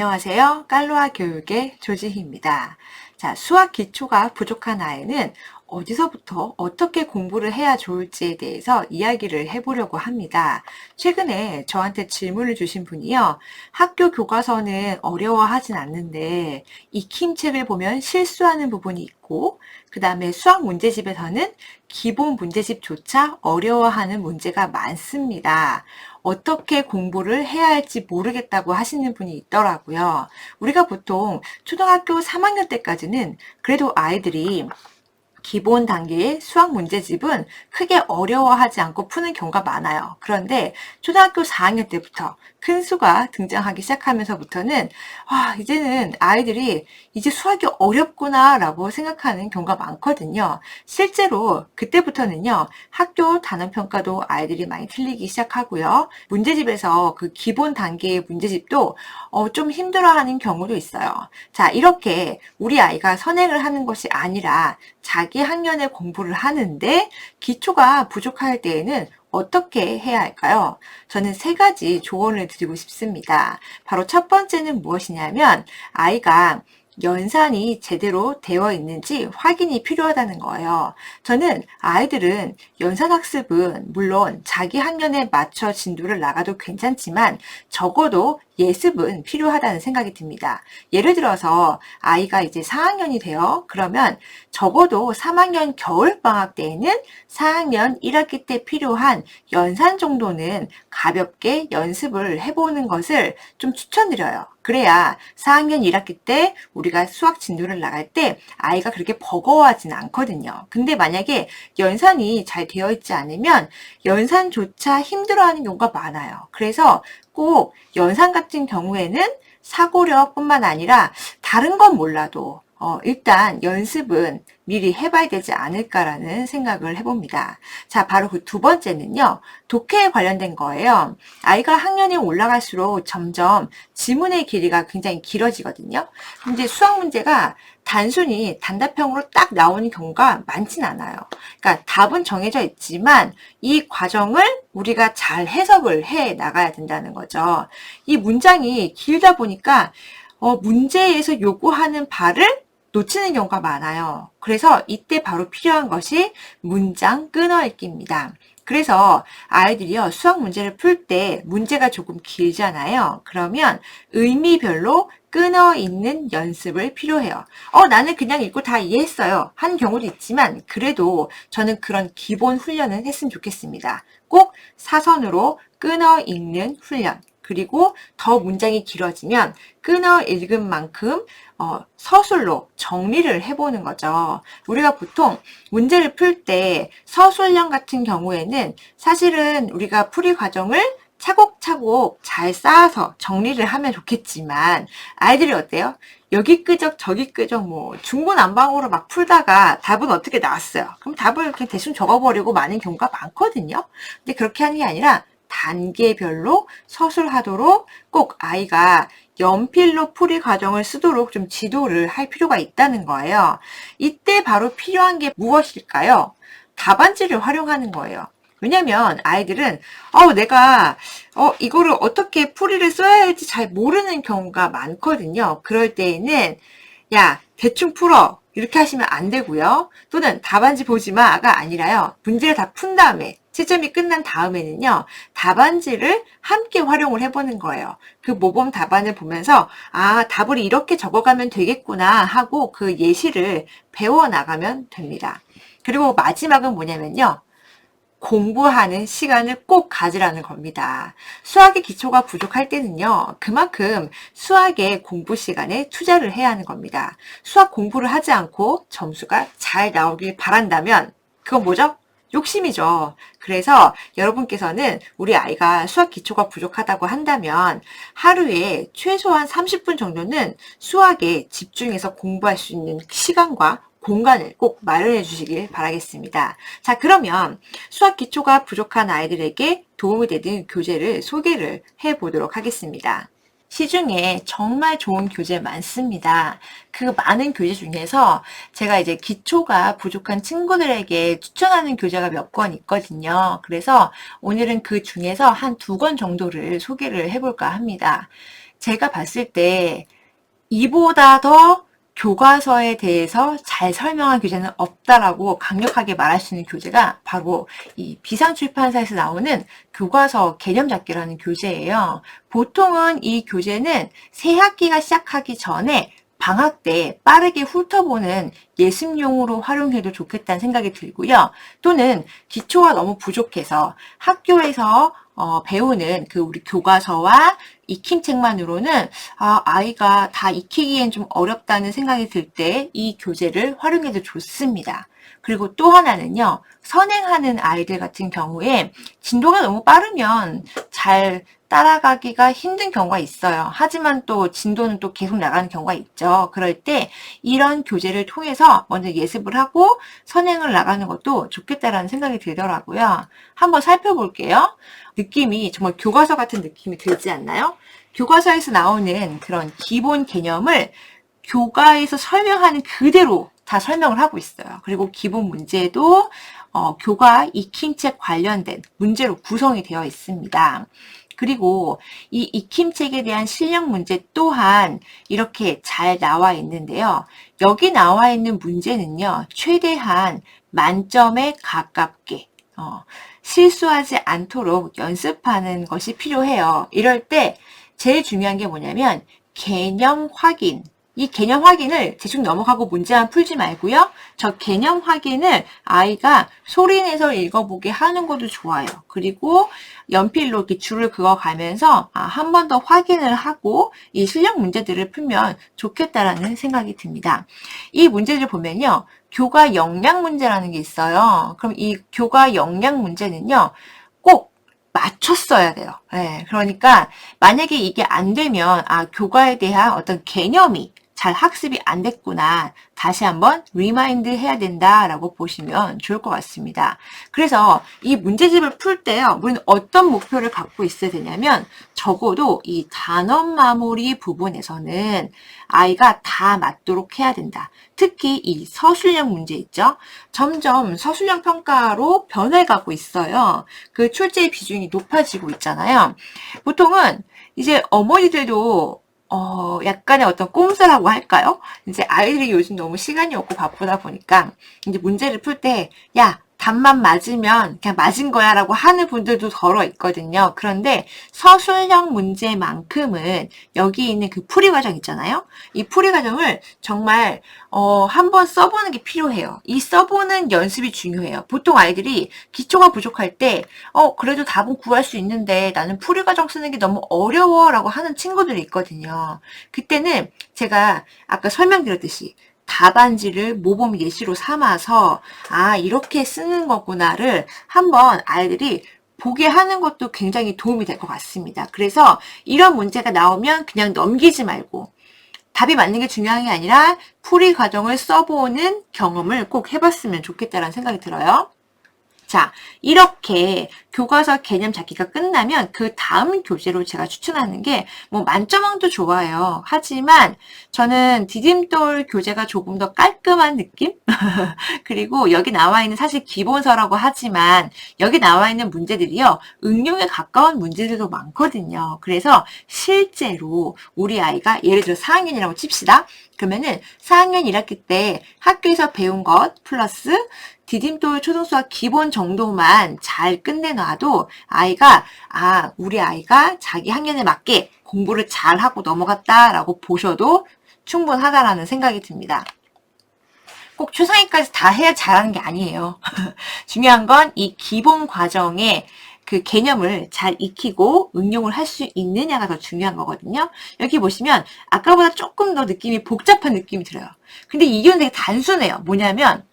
안녕하세요. 깔로아 교육의 조지희입니다. 자, 수학 기초가 부족한 아이는 어디서부터 어떻게 공부를 해야 좋을지에 대해서 이야기를 해보려고 합니다. 최근에 저한테 질문을 주신 분이요. 학교 교과서는 어려워하진 않는데 익힘책을 보면 실수하는 부분이 있고 그 다음에 수학 문제집에서는 기본 문제집조차 어려워하는 문제가 많습니다. 어떻게 공부를 해야 할지 모르겠다고 하시는 분이 있더라고요. 우리가 보통 초등학교 3학년 때까지는 그래도 아이들이 기본 단계의 수학 문제집은 크게 어려워하지 않고 푸는 경우가 많아요. 그런데 초등학교 4학년 때부터 큰 수가 등장하기 시작하면서부터는 아, 이제는 아이들이 이제 수학이 어렵구나 라고 생각하는 경우가 많거든요. 실제로 그때부터는요, 학교 단원평가도 아이들이 많이 틀리기 시작하고요. 문제집에서 그 기본 단계의 문제집도 어, 좀 힘들어하는 경우도 있어요. 자, 이렇게 우리 아이가 선행을 하는 것이 아니라 자기 학년에 공부를 하는데 기초가 부족할 때에는 어떻게 해야 할까요? 저는 세 가지 조언을 드리고 싶습니다. 바로 첫 번째는 무엇이냐면 아이가 연산이 제대로 되어 있는지 확인이 필요하다는 거예요. 저는 아이들은 연산학습은 물론 자기 학년에 맞춰 진도를 나가도 괜찮지만 적어도 예습은 필요하다는 생각이 듭니다. 예를 들어서 아이가 이제 4학년이 돼요. 그러면 적어도 3학년 겨울방학 때에는 4학년 1학기 때 필요한 연산 정도는 가볍게 연습을 해보는 것을 좀 추천드려요. 그래야 4학년 1학기 때 우리가 수학 진도를 나갈 때 아이가 그렇게 버거워하진 않거든요. 근데 만약에 연산이 잘 되어 있지 않으면 연산조차 힘들어하는 경우가 많아요. 그래서 꼭 연산 같은 경우에는 사고력뿐만 아니라 다른 건 몰라도 어, 일단 연습은 미리 해봐야 되지 않을까라는 생각을 해봅니다. 자, 바로 그 두 번째는요, 독해에 관련된 거예요. 아이가 학년이 올라갈수록 점점 지문의 길이가 굉장히 길어지거든요. 근데 수학 문제가 단순히 단답형으로 딱 나오는 경우가 많진 않아요. 그러니까 답은 정해져 있지만 이 과정을 우리가 잘 해석을 해 나가야 된다는 거죠. 이 문장이 길다 보니까 어, 문제에서 요구하는 바를 놓치는 경우가 많아요. 그래서 이때 바로 필요한 것이 문장 끊어읽기입니다. 그래서 아이들이요, 수학 문제를 풀 때 문제가 조금 길잖아요. 그러면 의미별로 끊어 있는 연습을 필요해요. 어, 나는 그냥 읽고 다 이해했어요. 한 경우도 있지만, 그래도 저는 그런 기본 훈련은 했으면 좋겠습니다. 꼭 사선으로 끊어 읽는 훈련. 그리고 더 문장이 길어지면 끊어 읽은 만큼 어, 서술로 정리를 해보는 거죠. 우리가 보통 문제를 풀 때 서술형 같은 경우에는 사실은 우리가 풀이 과정을 차곡차곡 잘 쌓아서 정리를 하면 좋겠지만 아이들이 어때요? 여기 끄적 저기 끄적 뭐 중구난방으로 막 풀다가 답은 어떻게 나왔어요? 그럼 답을 그냥 대충 적어버리고 많은 경우가 많거든요. 근데 그렇게 하는 게 아니라 단계별로 서술하도록 꼭 아이가 연필로 풀이 과정을 쓰도록 좀 지도를 할 필요가 있다는 거예요. 이때 바로 필요한 게 무엇일까요? 답안지를 활용하는 거예요. 왜냐면 아이들은 어 내가 어 이거를 어떻게 풀이를 써야 할지 잘 모르는 경우가 많거든요. 그럴 때에는 야 대충 풀어 이렇게 하시면 안 되고요. 또는 답안지 보지 마가 아니라요. 문제를 다 푼 다음에 시점이 끝난 다음에는요, 답안지를 함께 활용을 해보는 거예요. 그 모범 답안을 보면서, 아, 답을 이렇게 적어가면 되겠구나 하고 그 예시를 배워나가면 됩니다. 그리고 마지막은 뭐냐면요. 공부하는 시간을 꼭 가지라는 겁니다. 수학의 기초가 부족할 때는요, 그만큼 수학의 공부 시간에 투자를 해야 하는 겁니다. 수학 공부를 하지 않고 점수가 잘 나오길 바란다면, 그건 뭐죠? 욕심이죠. 그래서 여러분께서는 우리 아이가 수학 기초가 부족하다고 한다면 하루에 최소한 30분 정도는 수학에 집중해서 공부할 수 있는 시간과 공간을 꼭 마련해 주시길 바라겠습니다. 자, 그러면 수학 기초가 부족한 아이들에게 도움이 되는 교재를 소개를 해 보도록 하겠습니다. 시중에 정말 좋은 교재 많습니다. 그 많은 교재 중에서 제가 이제 기초가 부족한 친구들에게 추천하는 교재가 몇 권 있거든요. 그래서 오늘은 그 중에서 한 두 권 정도를 소개를 해볼까 합니다. 제가 봤을 때 이보다 더 교과서에 대해서 잘 설명한 교재는 없다라고 강력하게 말할 수 있는 교재가 바로 이 비상출판사에서 나오는 교과서 개념 잡기라는 교재예요. 보통은 이 교재는 새 학기가 시작하기 전에 방학 때 빠르게 훑어보는 예습용으로 활용해도 좋겠다는 생각이 들고요. 또는 기초가 너무 부족해서 학교에서 어, 배우는 그 우리 교과서와 익힘책만으로는 아, 아이가 다 익히기엔 좀 어렵다는 생각이 들 때 이 교재를 활용해도 좋습니다. 그리고 또 하나는요, 선행하는 아이들 같은 경우에 진도가 너무 빠르면 잘 따라가기가 힘든 경우가 있어요. 하지만 또 진도는 또 계속 나가는 경우가 있죠. 그럴 때 이런 교재를 통해서 먼저 예습을 하고 선행을 나가는 것도 좋겠다라는 생각이 들더라고요. 한번 살펴볼게요. 느낌이 정말 교과서 같은 느낌이 들지 않나요? 교과서에서 나오는 그런 기본 개념을 교과에서 설명하는 그대로 다 설명을 하고 있어요. 그리고 기본 문제도 어, 교과 익힘책 관련된 문제로 구성이 되어 있습니다. 그리고 이 익힘책에 대한 실력 문제 또한 이렇게 잘 나와 있는데요. 여기 나와 있는 문제는요. 최대한 만점에 가깝게 어, 실수하지 않도록 연습하는 것이 필요해요. 이럴 때 제일 중요한 게 뭐냐면 개념 확인. 이 개념 확인을 대충 넘어가고 문제만 풀지 말고요. 저 개념 확인을 아이가 소리 내서 읽어보게 하는 것도 좋아요. 그리고 연필로 이렇게 줄을 그어가면서 아, 한 번 더 확인을 하고 이 실력 문제들을 풀면 좋겠다라는 생각이 듭니다. 이 문제를 보면요. 교과 역량 문제라는 게 있어요. 그럼 이 교과 역량 문제는요. 꼭 맞췄어야 돼요. 네, 그러니까 만약에 이게 안 되면 아 교과에 대한 어떤 개념이 잘 학습이 안 됐구나. 다시 한번 리마인드 해야 된다라고 보시면 좋을 것 같습니다. 그래서 이 문제집을 풀 때요. 우리는 어떤 목표를 갖고 있어야 되냐면 적어도 이 단원 마무리 부분에서는 아이가 다 맞도록 해야 된다. 특히 이 서술형 문제 있죠. 점점 서술형 평가로 변해가고 있어요. 그 출제 비중이 높아지고 있잖아요. 보통은 이제 어머니들도 어, 약간의 어떤 꼼수라고 할까요? 이제 아이들이 요즘 너무 시간이 없고 바쁘다 보니까 이제 문제를 풀 때, 야, 답만 맞으면 그냥 맞은 거야 라고 하는 분들도 덜어 있거든요. 그런데 서술형 문제만큼은 여기 있는 그 풀이 과정 있잖아요. 이 풀이 과정을 정말 어, 한번 써보는 게 필요해요. 이 써보는 연습이 중요해요. 보통 아이들이 기초가 부족할 때, 어, 그래도 답은 구할 수 있는데 나는 풀이 과정 쓰는 게 너무 어려워 라고 하는 친구들이 있거든요. 그때는 제가 아까 설명드렸듯이 답안지를 모범 예시로 삼아서 아 이렇게 쓰는 거구나를 한번 아이들이 보게 하는 것도 굉장히 도움이 될 것 같습니다. 그래서 이런 문제가 나오면 그냥 넘기지 말고 답이 맞는 게 중요한 게 아니라 풀이 과정을 써보는 경험을 꼭 해봤으면 좋겠다는 생각이 들어요. 자, 이렇게 교과서 개념 잡기가 끝나면 그 다음 교재로 제가 추천하는 게 뭐 만점왕도 좋아요. 하지만 저는 디딤돌 교재가 조금 더 깔끔한 느낌? 그리고 여기 나와 있는 사실 기본서라고 하지만 여기 나와 있는 문제들이요. 응용에 가까운 문제들도 많거든요. 그래서 실제로 우리 아이가 예를 들어 4학년이라고 칩시다. 그러면은 4학년 1학기 때 학교에서 배운 것 플러스 디딤돌 초등수학 기본 정도만 잘 끝내놔도 아이가 아 우리 아이가 자기 학년에 맞게 공부를 잘하고 넘어갔다라고 보셔도 충분하다라는 생각이 듭니다. 꼭 초상위까지 다 해야 잘하는 게 아니에요. 중요한 건 이 기본 과정에 그 개념을 잘 익히고 응용을 할 수 있느냐가 더 중요한 거거든요. 여기 보시면 아까보다 조금 더 느낌이 복잡한 느낌이 들어요. 근데 이게 되게 단순해요. 뭐냐면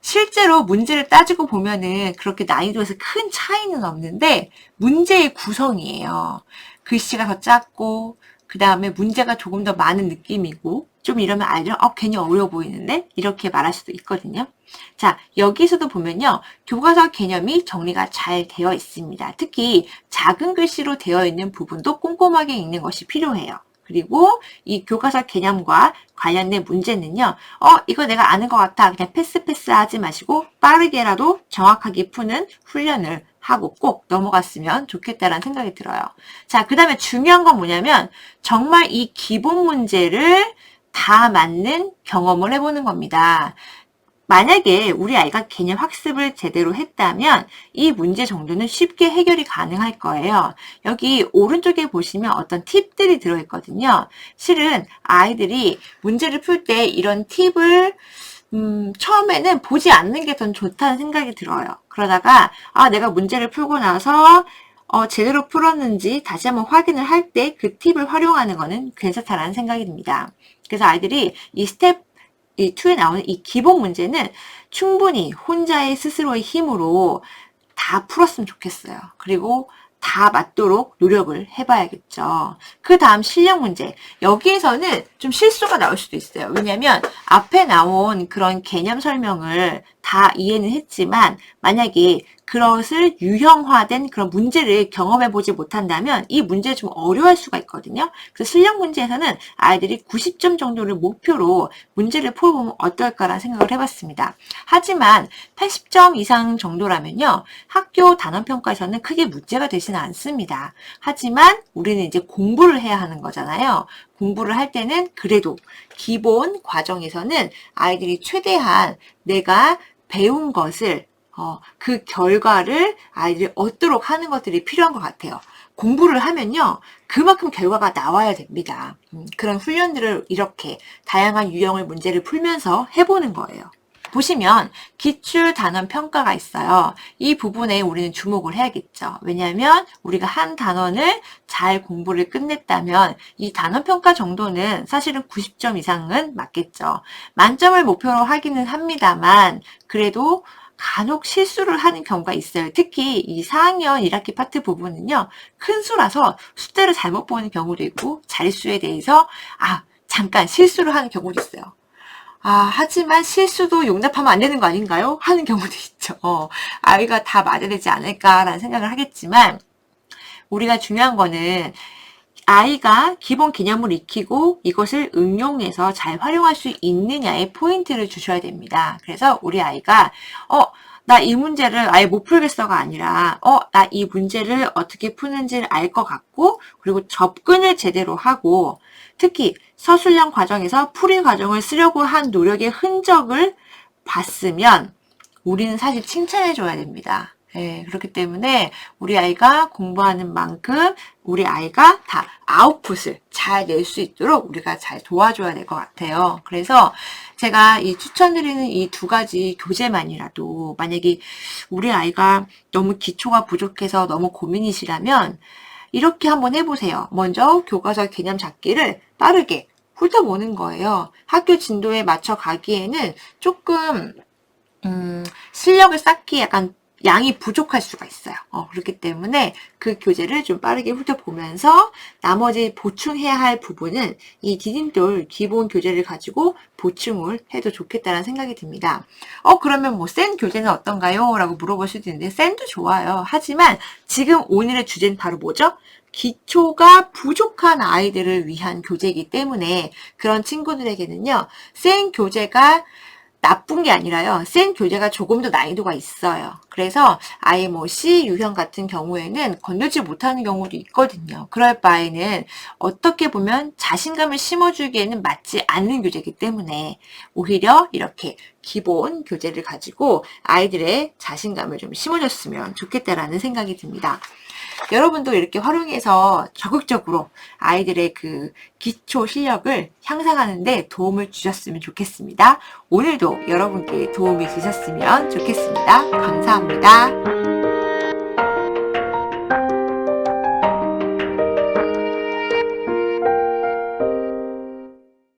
실제로 문제를 따지고 보면은 그렇게 난이도에서 큰 차이는 없는데 문제의 구성이에요. 글씨가 더 작고 그 다음에 문제가 조금 더 많은 느낌이고 좀 이러면 아이들은 어 괜히 어려워 보이는데 이렇게 말할 수도 있거든요. 자 여기서도 보면요 교과서 개념이 정리가 잘 되어 있습니다. 특히 작은 글씨로 되어 있는 부분도 꼼꼼하게 읽는 것이 필요해요. 그리고 이 교과서 개념과 관련된 문제는요, 어, 이거 내가 아는 것 같아. 그냥 패스 패스 하지 마시고 빠르게라도 정확하게 푸는 훈련을 하고 꼭 넘어갔으면 좋겠다라는 생각이 들어요. 자, 그 다음에 중요한 건 뭐냐면 정말 이 기본 문제를 다 맞는 경험을 해보는 겁니다. 만약에 우리 아이가 개념 학습을 제대로 했다면 이 문제 정도는 쉽게 해결이 가능할 거예요. 여기 오른쪽에 보시면 어떤 팁들이 들어있거든요. 실은 아이들이 문제를 풀 때 이런 팁을 음, 처음에는 보지 않는 게 더 좋다는 생각이 들어요. 그러다가 아 내가 문제를 풀고 나서 어, 제대로 풀었는지 다시 한번 확인을 할 때 그 팁을 활용하는 것은 괜찮다라는 생각이 듭니다. 그래서 아이들이 이 스텝 이 2에 나오는 이 기본 문제는 충분히 혼자의 스스로의 힘으로 다 풀었으면 좋겠어요. 그리고 다 맞도록 노력을 해봐야겠죠. 그 다음 실력 문제. 여기에서는 좀 실수가 나올 수도 있어요. 왜냐면 앞에 나온 그런 개념 설명을 다 이해는 했지만 만약에 그것을 유형화된 그런 문제를 경험해 보지 못한다면 이 문제를 좀 어려워할 수가 있거든요. 그래서 실력 문제에서는 아이들이 90점 정도를 목표로 문제를 풀어보면 어떨까라는 생각을 해봤습니다. 하지만 80점 이상 정도라면요. 학교 단원평가에서는 크게 문제가 되지는 않습니다. 하지만 우리는 이제 공부를 해야 하는 거잖아요. 공부를 할 때는 그래도 기본 과정에서는 아이들이 최대한 내가 배운 것을 어, 그 결과를 아이들이 얻도록 하는 것들이 필요한 것 같아요. 공부를 하면요, 그만큼 결과가 나와야 됩니다. 음, 그런 훈련들을 이렇게 다양한 유형의 문제를 풀면서 해보는 거예요. 보시면 기출 단원 평가가 있어요. 이 부분에 우리는 주목을 해야겠죠. 왜냐하면 우리가 한 단원을 잘 공부를 끝냈다면 이 단원 평가 정도는 사실은 90점 이상은 맞겠죠. 만점을 목표로 하기는 합니다만 그래도 간혹 실수를 하는 경우가 있어요. 특히 이 4학년 1학기 파트 부분은요. 큰 수라서 숫자를 잘못 보는 경우도 있고 자릿수에 대해서 아 잠깐 실수를 하는 경우도 있어요. 아, 하지만 실수도 용납하면 안 되는 거 아닌가요? 하는 경우도 있죠. 어, 아이가 다 맞아야 되지 않을까라는 생각을 하겠지만, 우리가 중요한 거는 아이가 기본 개념을 익히고 이것을 응용해서 잘 활용할 수 있느냐의 포인트를 주셔야 됩니다. 그래서 우리 아이가 어, 나 이 문제를 아예 못 풀겠어가 아니라 어, 나 이 문제를 어떻게 푸는지를 알 것 같고 그리고 접근을 제대로 하고 특히 서술형 과정에서 풀이 과정을 쓰려고 한 노력의 흔적을 봤으면 우리는 사실 칭찬해 줘야 됩니다. 예, 그렇기 때문에 우리 아이가 공부하는 만큼 우리 아이가 다 아웃풋을 잘 낼 수 있도록 우리가 잘 도와줘야 될 것 같아요. 그래서 제가 이 추천드리는 이 두 가지 교재만이라도 만약에 우리 아이가 너무 기초가 부족해서 너무 고민이시라면 이렇게 한번 해보세요. 먼저 교과서 개념 잡기를 빠르게 훑어보는 거예요. 학교 진도에 맞춰 가기에는 조금 음, 실력을 쌓기 약간 양이 부족할 수가 있어요. 어, 그렇기 때문에 그 교재를 좀 빠르게 훑어보면서 나머지 보충해야 할 부분은 이 디딤돌 기본 교재를 가지고 보충을 해도 좋겠다는 생각이 듭니다. 어, 그러면 뭐 센 교재는 어떤가요? 라고 물어볼 수도 있는데 센도 좋아요. 하지만 지금 오늘의 주제는 바로 뭐죠? 기초가 부족한 아이들을 위한 교재이기 때문에 그런 친구들에게는요, 센 교재가 나쁜 게 아니라요. 센 교재가 조금 더 난이도가 있어요. 그래서 아예 뭐 C 유형 같은 경우에는 건들지 못하는 경우도 있거든요. 그럴 바에는 어떻게 보면 자신감을 심어주기에는 맞지 않는 교재이기 때문에 오히려 이렇게 기본 교재를 가지고 아이들의 자신감을 좀 심어줬으면 좋겠다라는 생각이 듭니다. 여러분도 이렇게 활용해서 적극적으로 아이들의 그 기초 실력을 향상하는데 도움을 주셨으면 좋겠습니다. 오늘도 여러분께 도움이 되셨으면 좋겠습니다. 감사합니다.